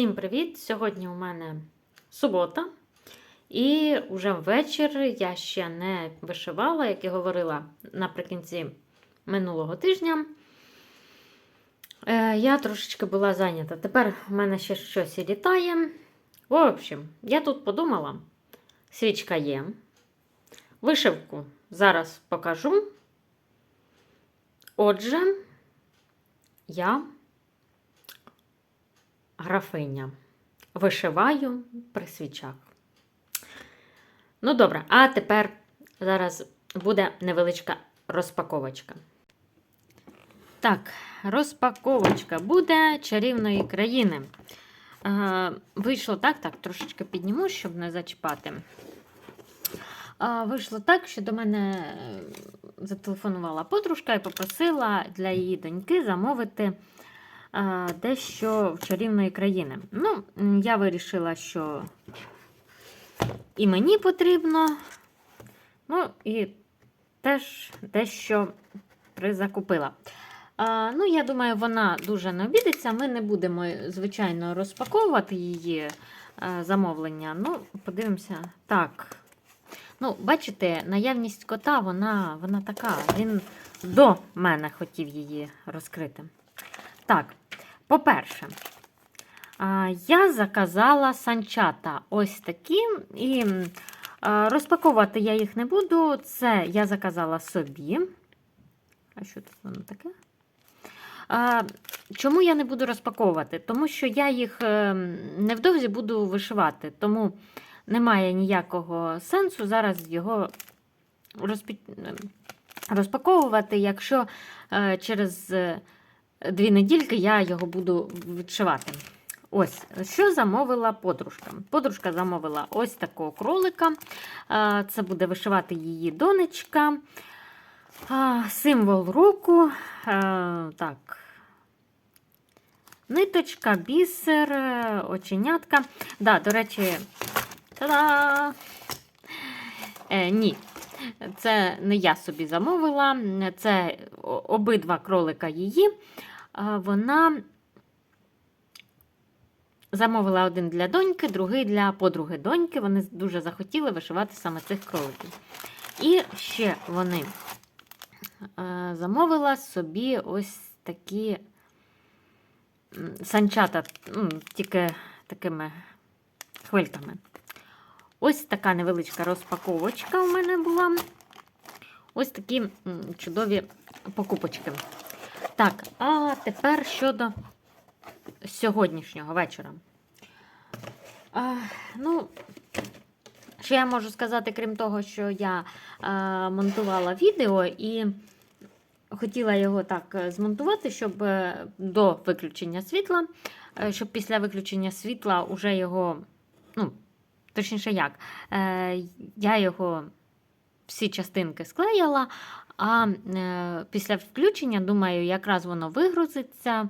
Всім привіт! Сьогодні у мене субота, і вже ввечір я ще не вишивала, як і говорила наприкінці минулого тижня. Е, Я трошечки була зайнята. Тепер в мене ще щось і літає. В общем, я тут подумала: свічка є. Вишивку зараз покажу. Отже, я графиня. Вишиваю при свічах. Ну, добре, а тепер зараз буде невеличка розпаковочка. Так, розпаковочка буде чарівної країни. Е, вийшло так, так, трошечки підніму, щоб не зачіпати. Е, вийшло так, що до мене зателефонувала подружка і попросила для її доньки замовити дещо в чарівної країни. Ну, я вирішила, що і мені потрібно, ну і теж дещо призакупила. А, ну, я думаю, вона дуже не обідеться. Ми не будемо, звичайно, розпаковувати її е, замовлення. Ну, подивимося. Так. Ну, бачите, наявність кота, вона, вона така. Він до мене хотів її розкрити. Так, по-перше, я заказала санчата ось такі. І розпаковувати я їх не буду. Це я заказала собі. А що тут воно таке? Чому я не буду розпаковувати? Тому що я їх е, невдовзі буду вишивати, тому немає ніякого сенсу зараз його розпаковувати, якщо е, через е, дві недільки я його буду відшивати. Ось, що замовила подружка. Подружка замовила ось такого кролика. Це буде вишивати її донечка. Символ року. Так. Ниточка, бісер, е, оченятка. Да, до речі, та-да! Е, ні, це не я собі замовила. Це обидва кролика її. Вона замовила один для доньки, другий для подруги доньки. Вони дуже захотіли вишивати саме цих кроликів. І ще вони замовила собі ось такі санчата, тільки такими хвильками. Ось така невеличка розпаковочка у мене була. Ось такі чудові покупочки. Так, а тепер щодо сьогоднішнього вечора. А, ну, що я можу сказати, крім того, що я а, монтувала відео і хотіла його так е, змонтувати, щоб е, до виключення світла, е, щоб після виключення світла уже його, ну, точніше як, е, я його всі частинки склеїла, а е, після включення, думаю, якраз воно вигрузиться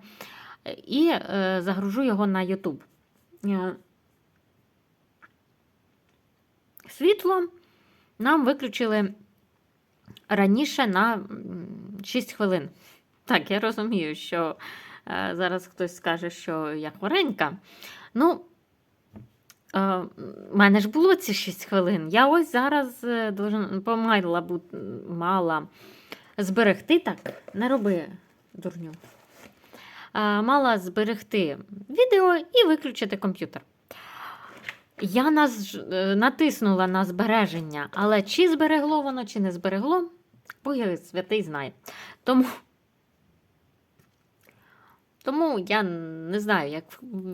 і е, загружу його на YouTube. Е, Світло нам виключили раніше на 6 хвилин. Так, я розумію, що зараз хтось скаже, що я хворенька. Ну, в мене ж було ці 6 хвилин. Я ось зараз е, помайла мала зберегти так, не роби дурню. Мала зберегти відео і виключити комп'ютер. Я нас, е, натиснула на збереження, але чи зберегло воно, чи не зберегло, Бог я святий знає. Тому, тому я не знаю, як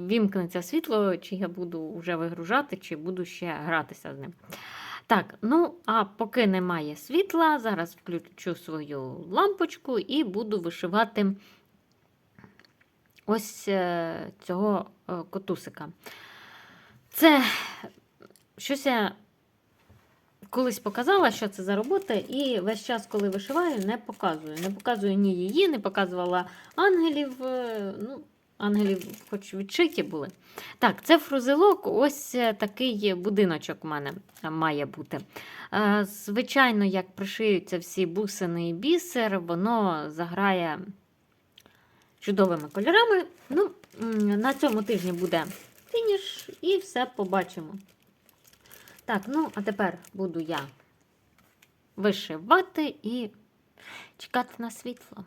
вімкнеться світло, чи я буду вже вигружати, чи буду ще гратися з ним. Так, ну а поки немає світла, зараз включу свою лампочку і буду вишивати ось е, цього е, котусика. Це щось я колись показала, що це за робота, і весь час, коли вишиваю, не показую. Не показую ні її, не показувала ангелів. е, Ну, ангелів, хоч відшиті були. Так, це фрузелок, ось е, такий будиночок у мене е, має бути. Звичайно, як пришиються всі бусини і бісер, воно заграє чудовими кольорами. Ну, на цьому тижні буде фініш і все побачимо. Так, ну, а тепер буду я вишивати і чекати на світло.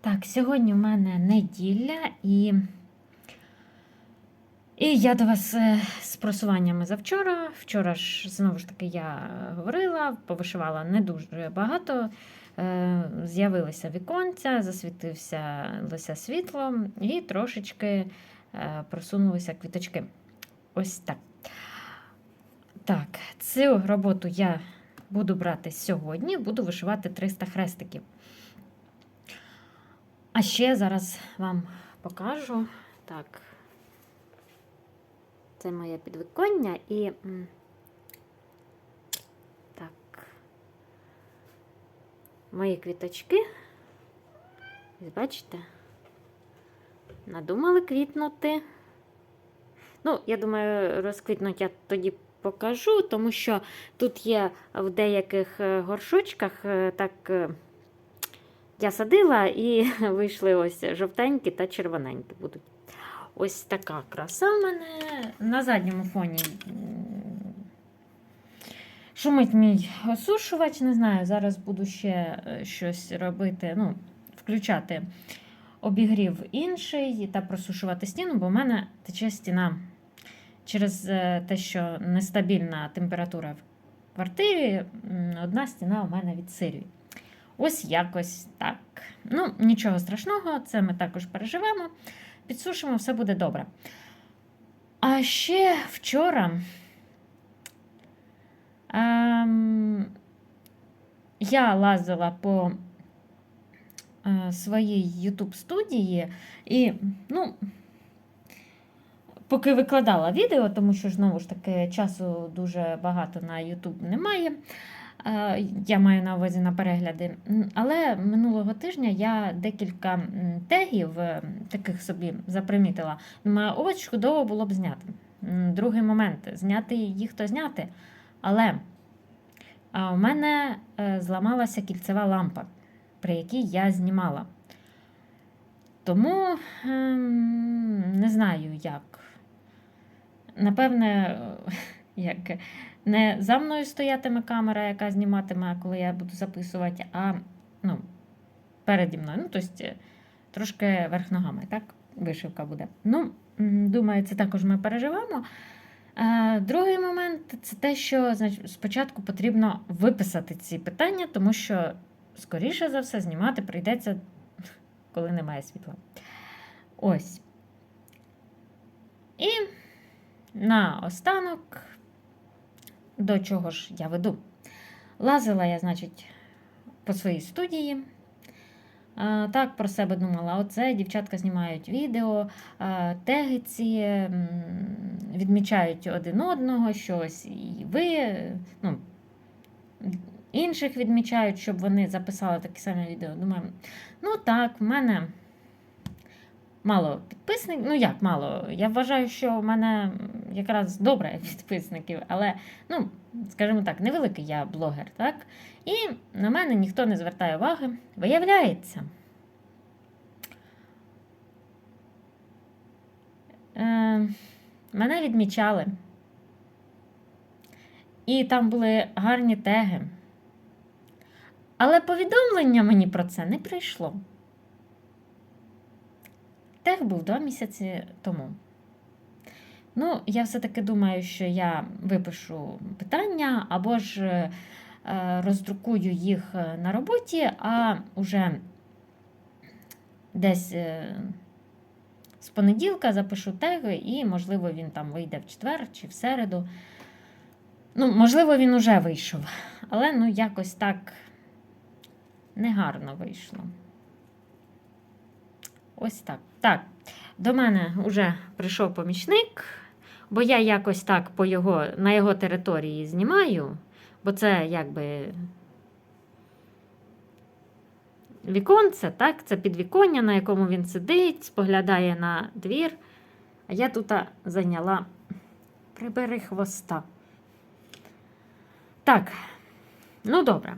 Так, сьогодні у мене неділя і. І я до вас е, з просуваннями завчора. Вчора ж знову ж таки я говорила, повишивала не дуже багато. Е, З'явилися віконця, засвітився лися світло і трошечки просунулися квіточки. Ось так. Так, цю роботу я буду брати сьогодні, буду вишивати 300 хрестиків. А ще зараз вам покажу. Так. Це моє підвиконня і. Так. Мої квіточки. Бачите? Надумали квітнути. Ну, я думаю, розквітнуть я тоді покажу, тому що тут є в деяких е, горшочках е, так. е, Я садила і вийшли ось жовтенькі та червоненькі будуть. Ось така краса в мене. На задньому фоні шумить мій осушувач. Не знаю, зараз буду ще щось робити, ну, включати обігрів інший та просушувати стіну, бо в мене тече стіна через е, те, що нестабільна температура в квартирі, одна стіна у мене відсирює. Ось якось так. Ну, нічого страшного, це ми також переживемо. Підсушимо, все буде добре. А ще вчора ем, я лазила по своїй YouTube студії і, ну, поки викладала відео, тому що знову ж таки часу дуже багато на YouTube немає. Е, Я маю на увазі на перегляди. Але минулого тижня я декілька тегів е, таких собі запримітила. Ось чудово було б зняти. Другий момент зняти їх то зняти. Але у мене е, зламалася кільцева лампа, при якій я знімала. Тому ем, не знаю як. Напевне, як не за мною стоятиме камера, яка зніматиме, коли я буду записувати, а ну, переді мною. Ну, тобто трошки верх ногами, так? Вишивка буде. Ну, думаю, це також ми переживемо. Е, Другий момент це те, що значить, спочатку потрібно виписати ці питання, тому що, скоріше за все, знімати прийдеться, коли немає світла. Ось. І на останок до чого ж я веду. Лазила я, значить, по своїй студії. Так, про себе думала, оце дівчатка знімають відео, а, теги відмічають один одного, щось і ви, ну, інших відмічають, щоб вони записали таке саме відео. Думаю, ну так, в мене мало підписників. Ну як мало? Я вважаю, що в мене якраз добре підписників, але, ну, скажімо так, невеликий я блогер, так? І на мене ніхто не звертає уваги. Виявляється. Е, мене відмічали. І там були гарні теги. Але повідомлення мені про це не прийшло. Тег був два місяці тому. Ну, я все-таки думаю, що я випишу питання або ж е, роздрукую їх е, на роботі, а уже десь е, з понеділка запишу теги, і, можливо, він там вийде в четвер чи в середу. Ну, можливо, він уже вийшов, але ну якось так негарно вийшло. Ось так. Так, до мене вже прийшов помічник, бо я якось так по його, на його території знімаю, бо це якби віконце, так? Це підвіконня, на якому він сидить, споглядає на двір. А я тут зайняла прибери хвоста. Так, ну добре.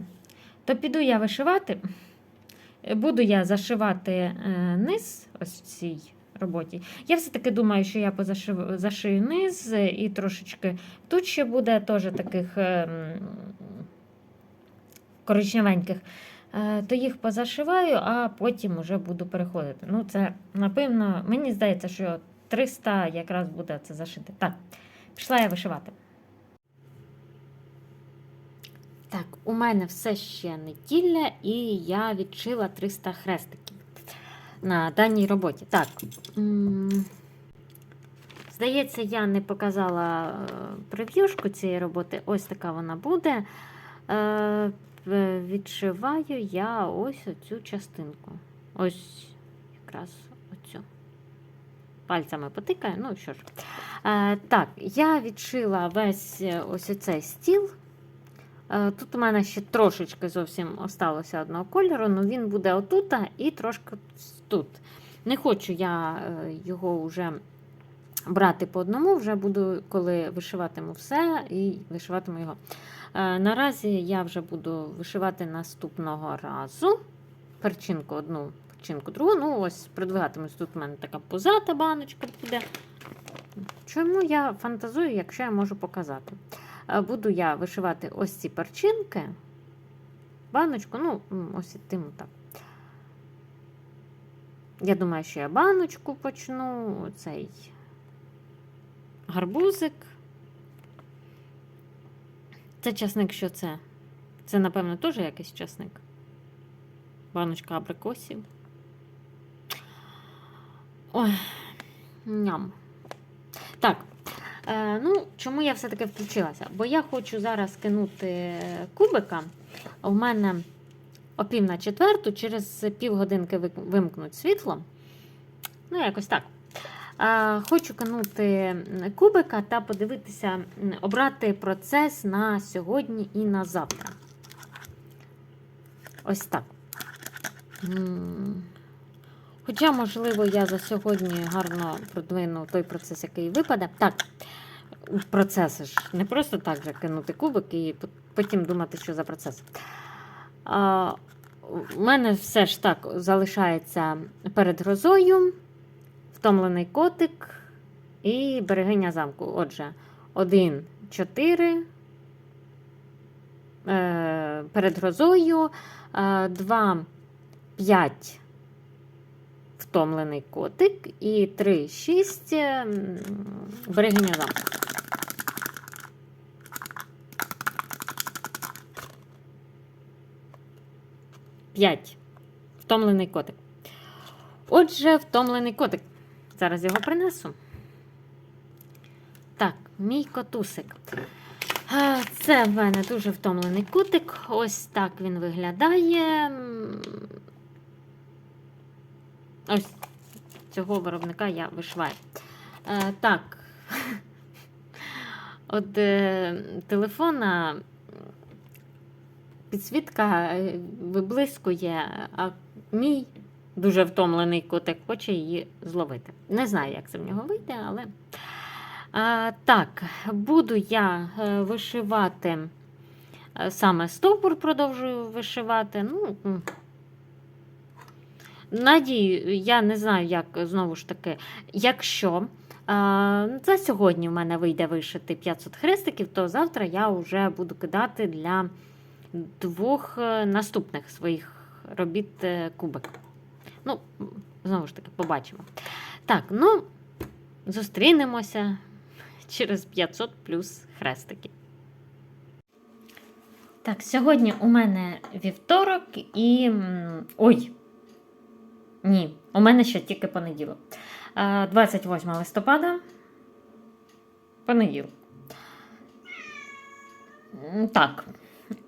То піду я вишивати. Буду я зашивати е, низ ось в цій роботі. Я все-таки думаю, що я позашив, зашию низ е, і трошечки. Тут ще буде теж таких е, коричневеньких. То їх позашиваю, а потім вже буду переходити. Ну, це, напевно, мені здається, що 300 якраз буде це зашити. Так, пішла я вишивати. Так, у мене все ще неділя, і я відшила 300 хрестиків на даній роботі. Так. Здається, я не показала е, прев'юшку цієї роботи. Ось така вона буде. Е, Відшиваю я ось оцю частинку. Ось якраз оцю. Пальцями потикаю, ну що ж. Е, Так, я відшила весь ось оцей стіл. Е, Тут у мене ще трошечки зовсім осталося одного кольору, але він буде отут і трошки тут. Не хочу я е, його вже брати по одному, вже буду, коли вишиватиму все, і вишиватиму його. Е, Наразі я вже буду вишивати наступного разу. Перчинку одну, перчинку другу. Ну, ось продвигатимусь. Тут у мене така позата баночка буде. Чому я фантазую, якщо я можу показати? Е, Буду я вишивати ось ці перчинки, баночку, ну, ось тим так. Я думаю, що я баночку почну, цей гарбузик. Це часник, що це? Це, напевно, теж якийсь часник. Баночка абрикосів. Ой, ням. Так. Е, ну, чому я все-таки включилася? Бо я хочу зараз кинути кубика. У мене о пів на четверту, через півгодинки вимкнуть світло. Ну, якось так. Е, хочу кинути кубика та подивитися, обрати процес на сьогодні і на завтра. Ось так. Хоча, можливо, я за сьогодні гарно продвину той процес, який випаде. Так, процеси ж не просто так же кинути кубик і потім думати, що за процес. А, у мене все ж так залишається перед грозою, втомлений котик і берегиня замку. Отже, 1, 4. Е, перед грозою, 2, 5 втомлений котик і 3, 6 берегиня замку. П'ять. Втомлений котик. Отже, втомлений котик. Зараз його принесу. Так, мій котусик. Це в мене дуже втомлений котик. Ось так він виглядає. Ось цього виробника я вишиваю. Е, так. От е, телефона підсвітка е, виблискує, а мій дуже втомлений котик хоче її зловити. Не знаю, як це в нього вийде, але. А, так, буду я е, вишивати е, саме стовбур, продовжую вишивати. Ну. Надію, я не знаю, як знову ж таки, якщо а, за сьогодні в мене вийде вишити 500 хрестиків, то завтра я вже буду кидати для двох е, наступних своїх робіт е, кубик. Ну, знову ж таки, побачимо. Так, ну, зустрінемося через 500 плюс хрестиків. Так, сьогодні у мене вівторок і. Ой! Ні, у мене ще тільки понеділок. Е, 28 листопада. Понеділок. Так.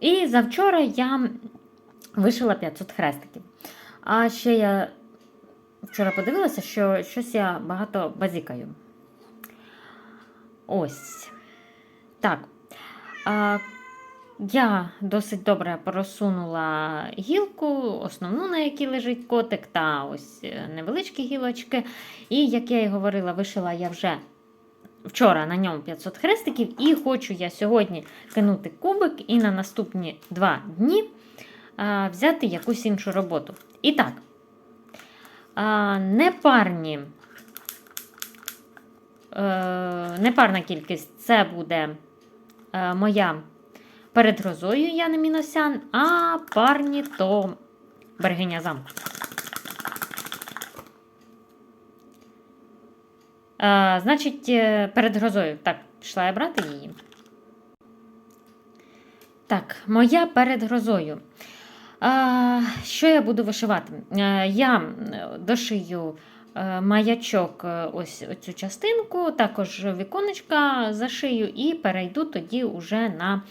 І завчора я вишила 500 хрестиків. А ще я вчора подивилася, що щось я багато базікаю. Ось. Так. А, я досить добре просунула гілку, основну, на якій лежить котик, та ось е, невеличкі гілочки. І, як я і говорила, вишила я вже вчора на ньому 500 хрестиків, і хочу я сьогодні кинути кубик і на наступні два дні а, взяти якусь іншу роботу. І так, а, непарні, е, непарна кількість це буде е, моя перед грозою Яни Міносян, а парні то берегиня замку. Е, значить, е, перед грозою. Так, пішла я брати її. Так, моя перед грозою. А, що я буду вишивати? Е, я дошию е, маячок, е, ось цю частинку, також віконечка зашию і перейду тоді уже на,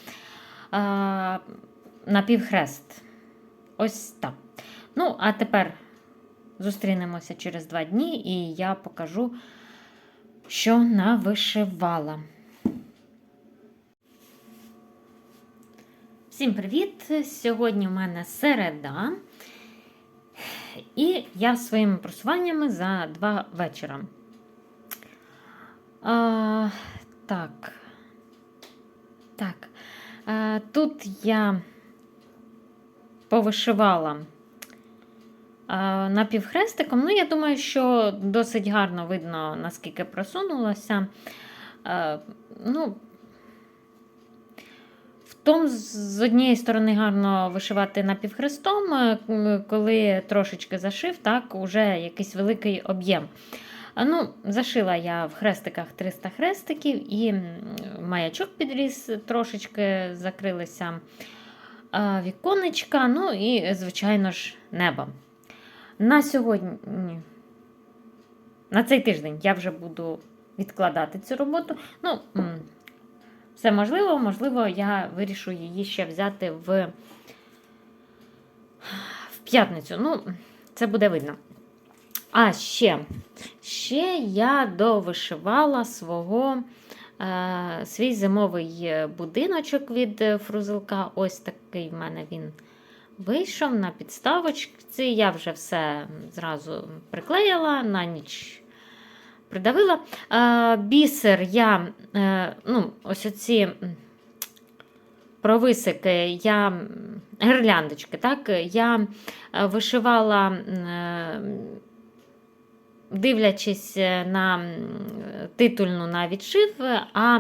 на півхрест. Ось так. Ну, а тепер зустрінемося через два дні, і я покажу, що навишивала. Всім привіт! Сьогодні у мене середа. І я своїми просуваннями за два вечора. А, так. Так. А, тут я повишивала напівхрестиком. Ну, я думаю, що досить гарно видно, наскільки просунулася. Ну, в тому, з однієї сторони, гарно вишивати напівхрестом, е, коли трошечки зашив, так, уже якийсь великий об'єм. Ну, Зашила я в хрестиках 300 хрестиків і маячок підріс, трошечки закрилися віконечка, ну і, звичайно ж, небо. На сьогодні, ні, на цей тиждень я вже буду відкладати цю роботу. Ну, все можливо, можливо, я вирішу її ще взяти в, в п'ятницю. Ну, це буде видно. А ще, ще я довишивала свого, е, свій зимовий будиночок від е, фрузилка. Ось такий в мене він вийшов на підставочці. Я вже все зразу приклеїла на ніч. Придавила. Е, бісер я, е, ну, ось оці провисики, я, м, гирляндочки, так, я е, вишивала, дивлячись на титульну на відшив, а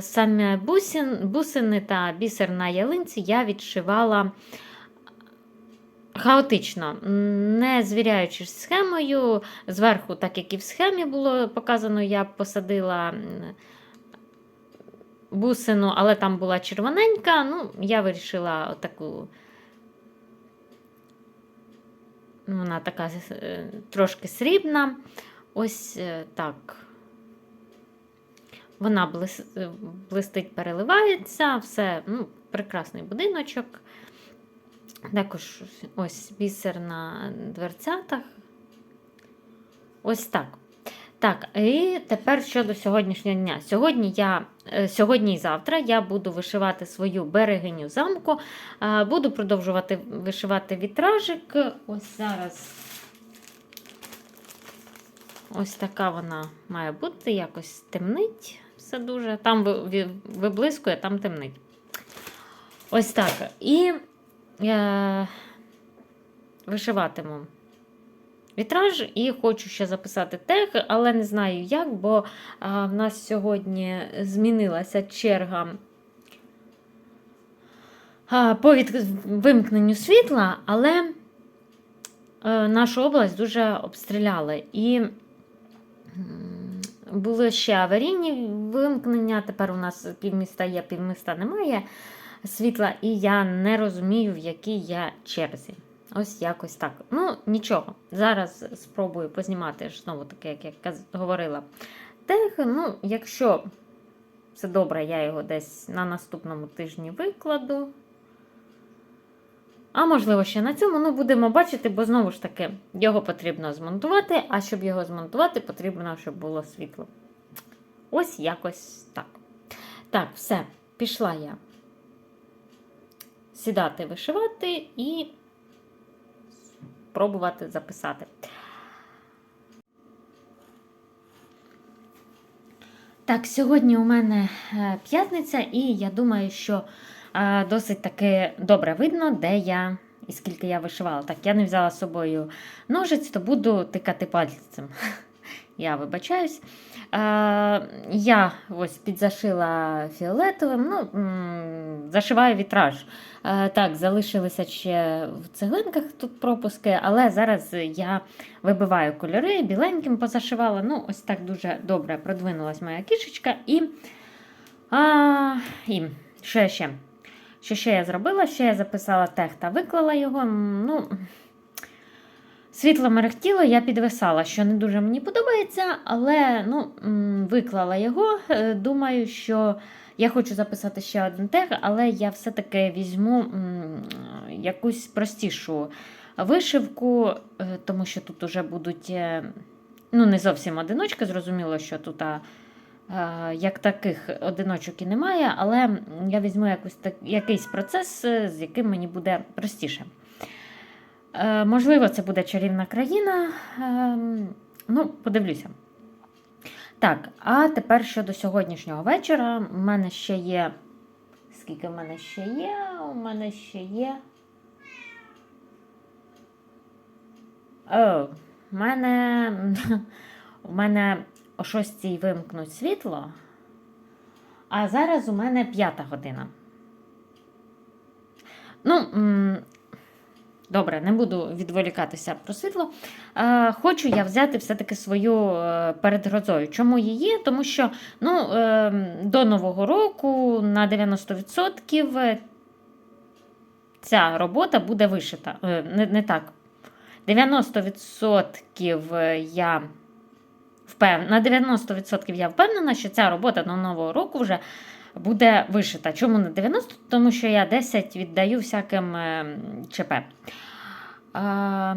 саме бусин, бусини та бісер на ялинці я відшивала хаотично, не звіряючись схемою. Зверху, так як і в схемі було показано, я посадила бусину, але там була червоненька. Ну, я вирішила таку. Вона така е, трошки срібна. Ось е, так. Вона е, блистить, переливається, все, ну, прекрасний будиночок. Також ось бісер на дверцятах. Ось так. Так, і тепер щодо сьогоднішнього дня. Сьогодні я, е, сьогодні і завтра я буду вишивати свою берегиню замку. Е, Буду продовжувати вишивати вітражик. Ось зараз. Ось така вона має бути, якось темнить все дуже. Там ви- ви- виблискує, там темнить. Ось так. І е, вишиватиму вітраж і хочу ще записати тег, але не знаю як, бо а, в нас сьогодні змінилася черга а, по від... вимкненню світла, але е, нашу область дуже обстріляли. І були ще аварійні вимкнення. Тепер у нас півміста є, півміста немає світла, і я не розумію, в якій я черзі. Ось якось так. Ну, нічого. Зараз спробую познімати знову таке, як я говорила. Тег, ну, якщо все добре, я його десь на наступному тижні викладу. А можливо, ще на цьому ну, будемо бачити, бо знову ж таки його потрібно змонтувати, а щоб його змонтувати, потрібно, щоб було світло. Ось якось так. Так, все, пішла я сідати, вишивати і пробувати записати. Так, сьогодні у мене е, п'ятниця, і я думаю, що досить таки добре видно, де я і скільки я вишивала. Так, я не взяла з собою ножиць, то буду тикати пальцем. Я вибачаюсь. Я ось підзашила фіолетовим, ну, зашиваю вітраж. Так, залишилися ще в цеглинках тут пропуски, але зараз я вибиваю кольори, біленьким позашивала. Ну, ось так дуже добре продвинулась моя кішечка. І, а, і що ще? Що ще я зробила? Ще я записала тех та виклала його. Ну, Світло мерехтіло, я підвисала, що не дуже мені подобається, але ну, виклала його. Е, Думаю, що я хочу записати ще один тег, але я все-таки візьму якусь простішу вишивку, е, тому що тут вже будуть е, ну, не зовсім одиночки. Зрозуміло, що тут а, як таких одиночок і немає, але я візьму якусь, так, якийсь процес, е, з яким мені буде простіше. Е, можливо, це буде чарівна країна. Ну, подивлюся. Так, а тепер щодо сьогоднішнього вечора. У мене ще є. Скільки в мене ще є? У мене ще є. О, у мене. У мене о 6 вимкнуть світло. А зараз у мене п'ята година. Ну, Добре, не буду відволікатися про світло. Е, хочу я взяти все-таки свою е, перед грозою. Чому її? Тому що ну, е, до Нового року на 90% ця робота буде вишита. Не, не так. 90% я впев... На 90% я впевнена, що ця робота до Нового року вже буде вишита. Чому на 90%? Тому що я 10 віддаю всяким е, ЧП. А,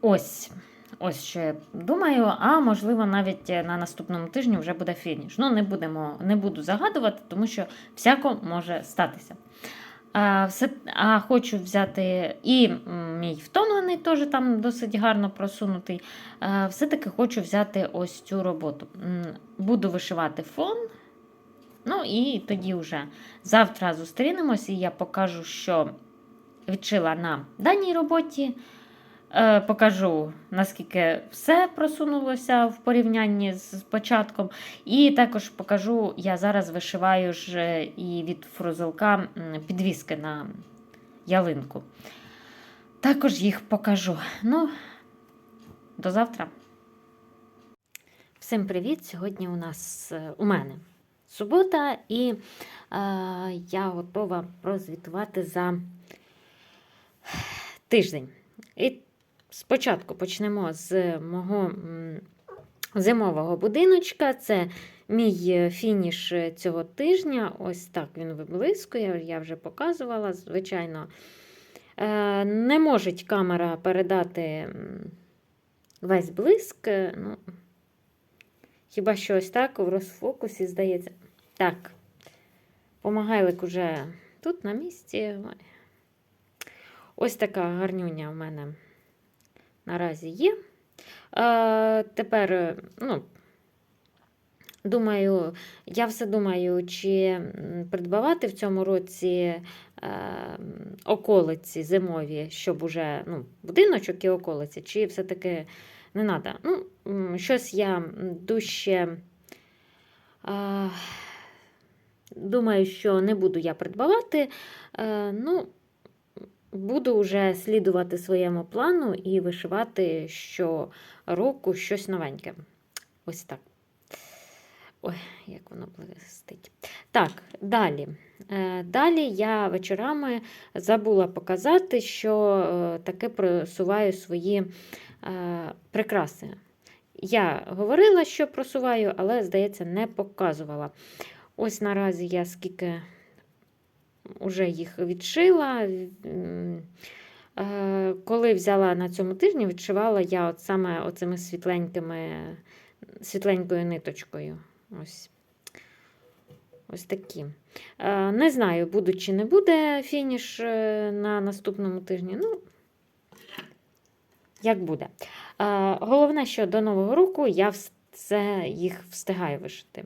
ось. Ось що я думаю, а можливо, навіть на наступному тижні вже буде фініш. Ну, не будемо, не буду загадувати, тому що всяко може статися. А, все, а хочу взяти і мій втомлений, теж там досить гарно просунутий. Все-таки хочу взяти ось цю роботу. Буду вишивати фон. Ну і тоді вже завтра зустрінемось, і я покажу, що відшила на даній роботі. Е, Покажу, наскільки все просунулося в порівнянні з початком. І також покажу, я зараз вишиваю ж і від фрузелка підвіски на ялинку. Також їх покажу. Ну, до завтра. Всім привіт! Сьогодні у нас е, у мене субота, і е, я готова прозвітувати за тиждень. І спочатку почнемо з мого зимового будиночка. Це мій фініш цього тижня. Ось так він виблискує, я вже показувала. Звичайно, е, не може камера передати весь блиск. Ну, Хіба що ось так в розфокусі, здається. Так, помагайлик уже тут на місці. Ось така гарнюня у мене наразі є. А, тепер, ну, думаю, я все думаю, чи придбавати в цьому році е, околиці зимові, щоб уже ну, будиночок і околиці, чи все-таки не треба. Ну, щось я дужче. Думаю, що не буду я придбавати. Е, ну, буду вже слідувати своєму плану і вишивати щороку щось новеньке. Ось так. Ой, як воно блистить. Так, далі. Е, Далі я вечорами забула показати, що е, таки просуваю свої е, прикраси. Я говорила, що просуваю, але, здається, не показувала. Ось наразі я скільки вже їх відшила. Е, Коли взяла на цьому тижні, відшивала я от саме оцими світленькими, світленькою ниточкою. Ось. Ось такі. Е, Не знаю, буде чи не буде фініш е, на наступному тижні. Ну, як буде. Головне, що до Нового року я все їх встигаю вишити.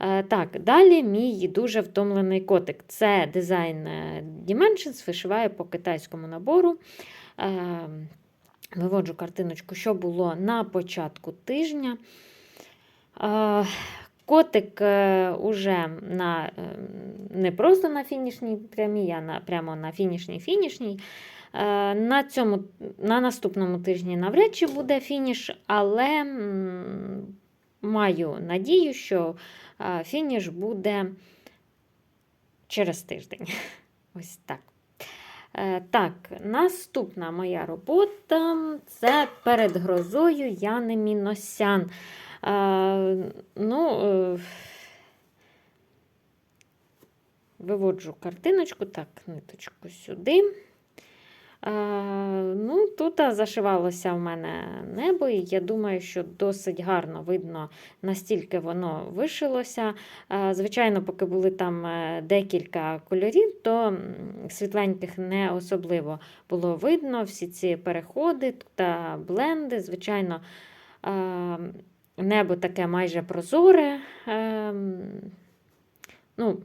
Е, Так, далі мій дуже втомлений котик. Це дизайн е, Dimensions, вишиваю по китайському набору. Е, Виводжу картиночку, що було на початку тижня. Котик уже на, не просто на фінішній прямій, а на, прямо на фінішній фінішній. Е, На, цьому, на наступному тижні навряд чи буде фініш, але маю надію, що фініш буде через тиждень. Ось так. Е, Так, наступна моя робота це перед грозою Яни Міносян. Е, Ну, е, виводжу картиночку, так, ниточку сюди. Е, Ну, тут зашивалося в мене небо, і я думаю, що досить гарно видно, настільки воно вишилося. Е, Звичайно, поки були там е, декілька кольорів, то світленьких не особливо було видно. Всі ці переходи та бленди. Звичайно, е, небо таке майже прозоре. Е, Ну,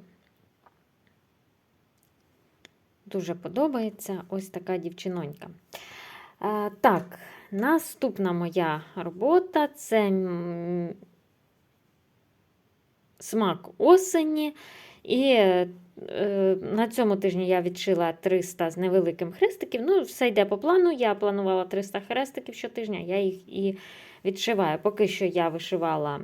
Дуже подобається ось така дівчинонька. Е, так, наступна моя робота це смак осені. І е, на цьому тижні я відшила 300 з невеликим хрестиків. Ну, все йде по плану. Я планувала 300 хрестиків щотижня, я їх і відшиваю. Поки що я вишивала.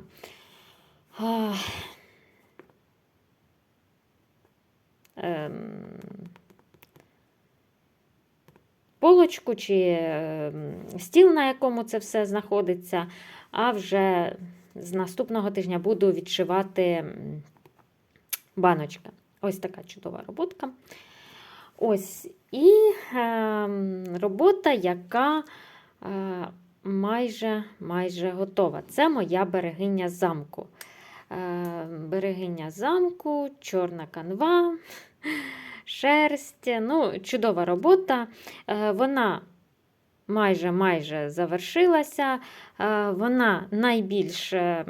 Полочку чи ем, стіл, на якому це все знаходиться. А вже з наступного тижня буду відшивати м, баночка. Ось така чудова роботка. Ось і е, робота, яка е, майже, майже готова. Це моя берегиня замку. Е, берегиня замку, чорна канва, шерсть. Ну, чудова робота. Е, вона майже майже завершилася. Е, Вона найбільш е,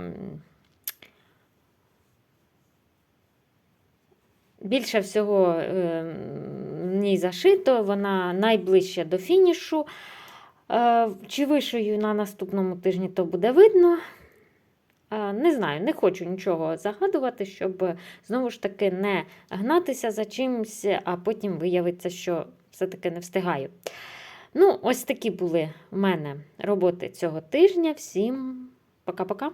більше всього е, в ній зашито, вона найближче до фінішу. Е, Чи вишию на наступному тижні, то буде видно. Е, Не знаю, не хочу нічого загадувати, щоб знову ж таки не гнатися за чимось, а потім виявиться, що все-таки не встигаю. Ну, ось такі були в мене роботи цього тижня. Всім пока-пока.